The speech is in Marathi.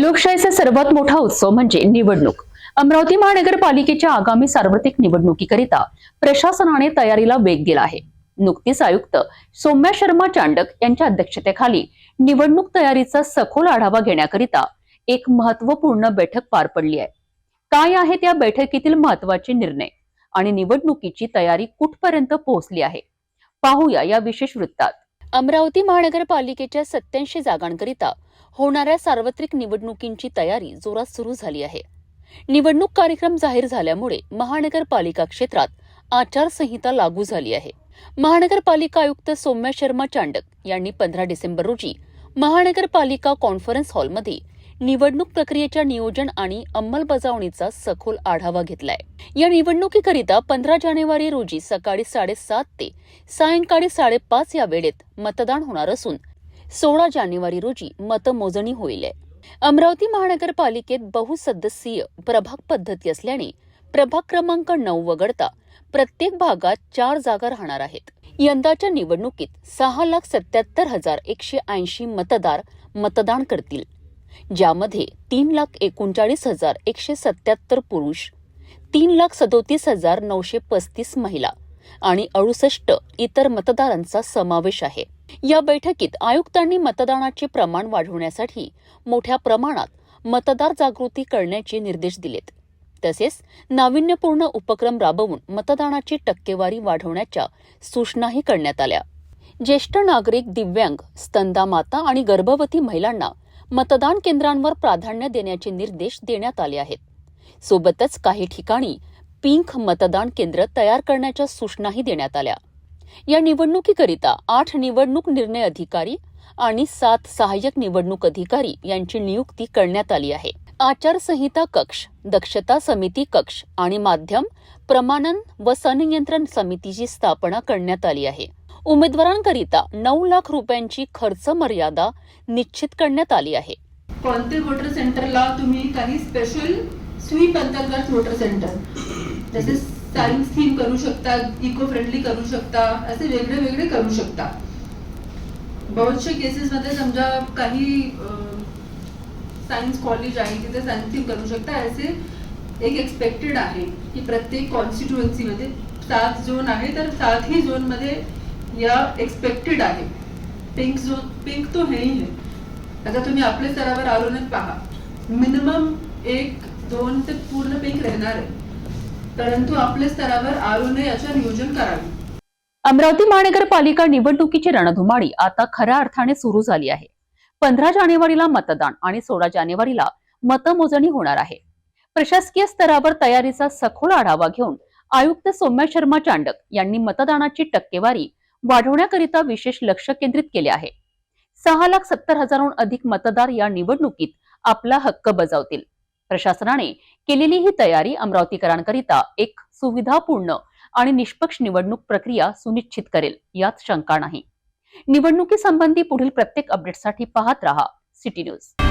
लोकशाहीचा सर्वात मोठा उत्सव म्हणजे निवडणूक. अमरावती महानगरपालिकेच्या आगामी सार्वत्रिक निवडणुकीकरिता प्रशासनाने तयारीला वेग दिला आहे. नुकतीच आयुक्त सौम्या शर्मा चांडक यांच्या अध्यक्षतेखाली निवडणूक तयारीचा सखोल आढावा घेण्याकरिता एक महत्त्वपूर्ण बैठक पार पडली आहे. काय आहे त्या बैठकीतील महत्त्वाचे निर्णय आणि निवडणुकीची तयारी कुठपर्यंत पोहोचली आहे? पाहूया या विशेष वृत्तात. अमरावती महानगरपालिकेच्या सत्याऐंशी जागांकरिता होणाऱ्या सार्वत्रिक निवडणुकींची तयारी जोरात सुरू झाली आहे. निवडणूक कार्यक्रम जाहीर झाल्यामुळे महानगरपालिका क्षेत्रात आचारसंहिता लागू झाली आहे. महानगरपालिका आयुक्त सौम्या शर्मा चांडक यांनी पंधरा डिसेंबर रोजी महानगरपालिका कॉन्फरन्स हॉलमध्ये निवडणूक प्रक्रियेच्या नियोजन आणि अंमलबजावणीचा सखोल आढावा घेतलाय. या निवडणुकीकरिता पंधरा जानेवारी रोजी सकाळी साडेसात ते सायंकाळी साडेपाच या वेळेत मतदान होणार असून सोळा जानेवारी रोजी मतमोजणी होईल. अमरावती महानगरपालिकेत बहुसदस्यीय प्रभाग पद्धती असल्याने प्रभाग क्रमांक नऊ वगळता प्रत्येक भागात चार जागा राहणार आहेत. यंदाच्या निवडणुकीत सहा लाख सत्याहत्तर हजार एकशे ऐंशी मतदार मतदान करतील. ज्यामध्ये तीन लाख एकोणचाळीस हजार एकशे सत्याहत्तर पुरुष तीन लाख सदोतीस हजार नऊशे पस्तीस महिला आणि अडुसष्ट इतर मतदारांचा समावेश आहे. या बैठकीत आयुक्तांनी मतदानाचे प्रमाण वाढवण्यासाठी मोठ्या प्रमाणात मतदार जागृती करण्याचे निर्देश दिलेत. तसेच नाविन्यपूर्ण उपक्रम राबवून मतदानाची टक्केवारी वाढवण्याच्या सूचनाही करण्यात आल्या. ज्येष्ठ नागरिक दिव्यांग स्तंदा माता आणि गर्भवती महिलांना मतदान केंद्रांवर प्राधान्य देण्याचे निर्देश देण्यात आले आहेत. सोबतच काही ठिकाणी पिंक मतदान केंद्र तयार करण्याच्या सूचनाही देण्यात आल्या. या निवडणुकीकरिता आठ निवडणूक निर्णय अधिकारी आणि सात सहाय्यक निवडणूक अधिकारी यांची नियुक्ती करण्यात आली आहे. आचारसंहिता कक्ष दक्षता समिती कक्ष आणि माध्यम प्रमाणन व संनियंत्रण समितीची स्थापना करण्यात आली आहे. उमेदवारांकरिता नऊ लाख रुपयांची खर्च मर्यादा निश्चित करण्यात आली आहे. कोणते वोटर सेंटरला तुम्ही काही स्पेशल स्वीप अंतर्गत वोटर सेंटर? जसे सायन्स थीम करू शकता इको फ्रेंडली करू शकता असे वेगळे वेगळे करू शकता. बहुतशे केसेस मध्ये समजा काही सायन्स कॉलेज आहे तिथे सायन्स थीम करू शकता. असे एक एक्सपेक्टेड आहे की प्रत्येक कॉन्स्टिट्युएन्सी मध्ये सात झोन आहे तर सातही झोनमध्ये या एक्सपेक्टेड आहे. पिंक झोन पिंक तो हे ही है आता तुम्ही आपल्या स्तरावर आरोनच पहा. मिनिमम एक दोन ते पूर्ण पिंक राहणार आहे. परंतु आपल्या स्तरावर आरोने याचं नियोजन करावे. अमरावती महानगरपालिका निवडणुकीची रणधुमाळी आता खऱ्या अर्थाने सुरू झाली आहे. पंधरा जानेवारीला मतदान आणि सोळा जानेवारीला मतमोजणी होणार आहे. प्रशासकीय स्तरावर तयारीचा सखोल आढावा घेऊन आयुक्त सौम्या शर्मा चांडक यांनी मतदानाची टक्केवारी वाढवण्याकरिता विशेष लक्ष केंद्रित केले आहे. सहा लाख सत्तर हजारहून अधिक मतदार या निवडणुकीत आपला हक्क बजावतील. प्रशासनाने केलेली ही तयारी अमरावतीकरांकरिता एक सुविधापूर्ण आणि निष्पक्ष निवडणूक प्रक्रिया सुनिश्चित करेल यात शंका नाही. निवडणुकीसंबंधी पुढील प्रत्येक अपडेटसाठी पाहत रहा सिटी न्यूज.